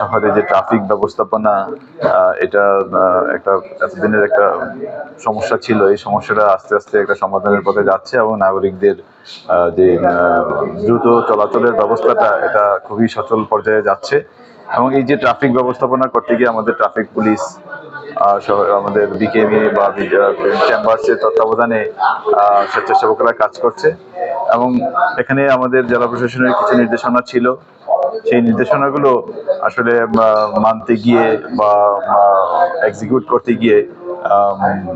শহরে যে ট্রাফিক ব্যবস্থাপনা এটা একটা এতদিনের একটা সমস্যা ছিল। এই সমস্যাটা আস্তে আস্তে একটা সমাধানের পথে যাচ্ছে এবং নাগরিকদের যে দ্রুত চলাচলের ব্যবস্থাটা, এটা খুবই সচল পর্যায়ে যাচ্ছে। এবং এই যে ট্রাফিক ব্যবস্থাপনা করতে গিয়ে আমাদের ট্রাফিক পুলিশ আমাদের বিকেএমএ বা চেম্বার্সের তত্ত্বাবধানে স্বেচ্ছাসেবকরা কাজ করছে। এবং এখানে আমাদের জেলা প্রশাসনের কিছু নির্দেশনা ছিল। সেই নির্দেশনাগুলো আসলে মানতে গিয়ে বা এক্সিকিউট করতে গিয়ে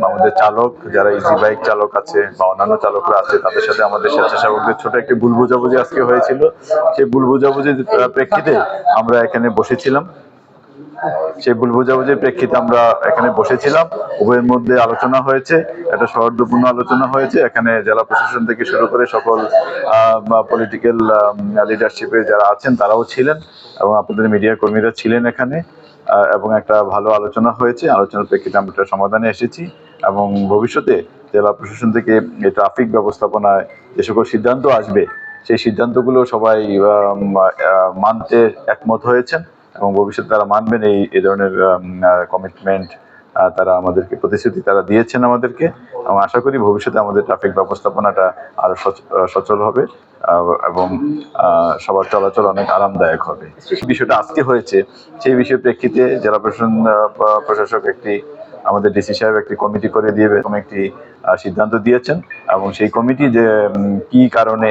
আমাদের চালক, যারা ইজি বাইক চালক আছে বা অন্যান্য চালকরা আছে, তাদের সাথে আমাদের স্বেচ্ছাসেবকদের ছোট একটি ভুল বোঝাবুঝি আজকে হয়েছিল। সেই ভুল বোঝাবুঝির প্রেক্ষিতে আমরা এখানে বসেছিলাম। সেই ভুল বোঝাবুঝির প্রেক্ষিতে আমরা এখানে বসেছিলাম। উভয়ের মধ্যে আলোচনা হয়েছে, একটা সৌহার্দ্যপূর্ণ আলোচনা হয়েছে। এখানে জেলা প্রশাসন থেকে শুরু করে সকল পলিটিক্যাল লিডারশিপে যারা আছেন তারাও ছিলেন এবং আপনাদের মিডিয়া কর্মীরা ছিলেন এখানে। এবং একটা ভালো আলোচনা হয়েছে। আলোচনার প্রেক্ষিতে আমরা একটা সমাধানে এসেছি এবং ভবিষ্যতে জেলা প্রশাসন থেকে ট্রাফিক ব্যবস্থাপনায় যে সকল সিদ্ধান্ত আসবে, সেই সিদ্ধান্তগুলো সবাই মানতে একমত হয়েছেন। এবং ভবিষ্যতে তারা মানবেন এই এ ধরনের কমিটমেন্ট তারা আমাদেরকে, প্রতিশ্রুতি তারা দিয়েছেন আমাদেরকে। এবং আশা করি ভবিষ্যতে আমাদের ট্রাফিক ব্যবস্থাপনাটা আরও সচ- সচল হবে এবং সবার চলাচল অনেক আরামদায়ক হবে। বিষয়টা আজকে হয়েছে। সেই বিষয়ের প্রেক্ষিতে জেলা প্রশাসন প্রশাসক একটি আমাদের ডিসি সাহেব একটি কমিটি করে দিয়ে এরকম একটি সিদ্ধান্ত দিয়েছেন এবং সেই কমিটি যে কি কারণে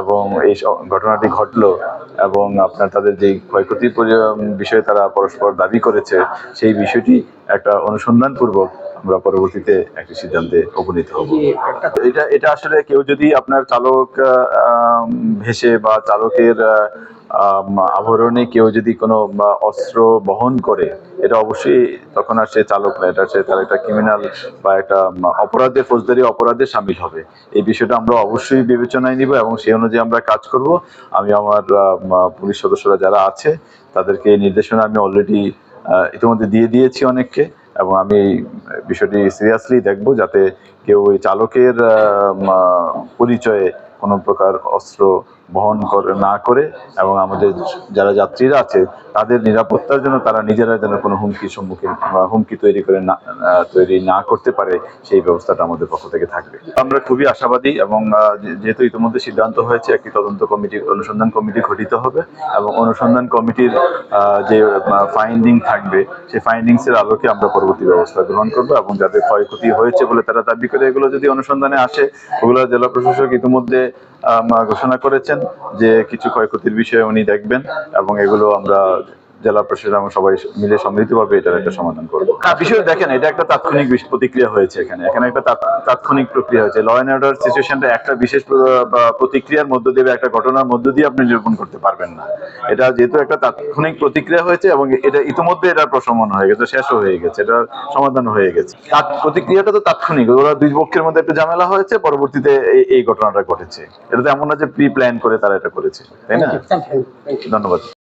এবং এই ঘটনাটি ঘটলো এবং আপনার তাদের যে ক্ষয়ক্ষতির পরি- বিষয়ে তারা পরস্পর দাবি করেছে সেই বিষয়টি একটা অনুসন্ধান পূর্বক আমরা পরবর্তীতে একটি সিদ্ধান্তে উপনীত হব। এটা এটা আসলে কেউ যদি আপনার চালক ভেসে বা চালকের আভরণে কেউ যদি কোনো অস্ত্র বহন করে, এটা অবশ্যই তখন আর সে চালক না, এটা সে তার একটা ক্রিমিনাল বা একটা অপরাধে, ফৌজদারি অপরাধে সামিল হবে। এই বিষয়টা আমরা অবশ্যই বিবেচনায় নিব এবং সেই অনুযায়ী আমরা কাজ করব। আমি আমার পুলিশ সদস্যরা যারা আছে, তাদেরকে নির্দেশনা আমি অলরেডি ইতিমধ্যে দিয়ে দিয়েছি অনেককে এবং আমি বিষয়টি সিরিয়াসলি দেখব যাতে কেউ ওই চালকের পরিচয়ে কোনো প্রকার অস্ত্র বহন করে, না করে এবং আমাদের যারা যাত্রীরা আছে, তাদের নিরাপত্তার জন্য তারা নিজেরা যেন কোনো হুমকির সম্মুখীন বা হুমকি তৈরি করে না তৈরি না করতে পারে, সেই ব্যবস্থাটা আমাদের পক্ষ থেকে থাকবে। আমরা খুবই আশাবাদী এবং যেহেতু ইতিমধ্যে সিদ্ধান্ত হয়েছে, একটি তদন্ত কমিটি, অনুসন্ধান কমিটি গঠিত হবে এবং অনুসন্ধান কমিটির যে ফাইন্ডিং থাকবে, সেই ফাইন্ডিংসের আলোকে আমরা পরবর্তী ব্যবস্থা গ্রহণ করব এবং যাদের ক্ষয়ক্ষতি হয়েছে বলে তারা দাবি করে এগুলো যদি অনুসন্ধানে আসে, ওগুলো জেলা প্রশাসক ইতিমধ্যে ঘোষণা করেছেন যে কিছু ক্ষয়ক্ষতির বিষয়ে উনি দেখবেন এবং এগুলো আমরা জেলা প্রশাসন এবং সবাই মিলে সম্মিলিতভাবে এটার একটা সমাধান করব। বিষয় দেখেন এটা একটা তাৎক্ষণিক প্রতিক্রিয়া হয়েছে এখানে। এখানে একটা তাৎক্ষণিক প্রক্রিয়া হয়েছে। ল অ্যান্ড অর্ডার সিচুয়েশনটা একটা বিশেষ প্র- প্রতিক্রিয়ার মধ্য দিয়ে একটা ঘটনার মধ্য দিয়ে আপনি নিরূপণ করতে পারবেন না। এটা যেহেতু একটা তাৎক্ষণিক প্রতিক্রিয়া হয়েছে এবং এটা ইতিমধ্যে এটা প্রশমন হয়ে গেছে শেষও হয়ে গেছে এটা সমাধান হয়ে গেছে। প্রতিক্রিয়াটা তো তাৎক্ষণিক ওরা দুই পক্ষের মধ্যে একটা ঝামেলা হয়েছে পরবর্তীতে এই- ঘটনাটা ঘটেছে। এটা তো এমন না যে প্রি প্ল্যান করে তারা এটা করেছে। তাই না? ধন্যবাদ।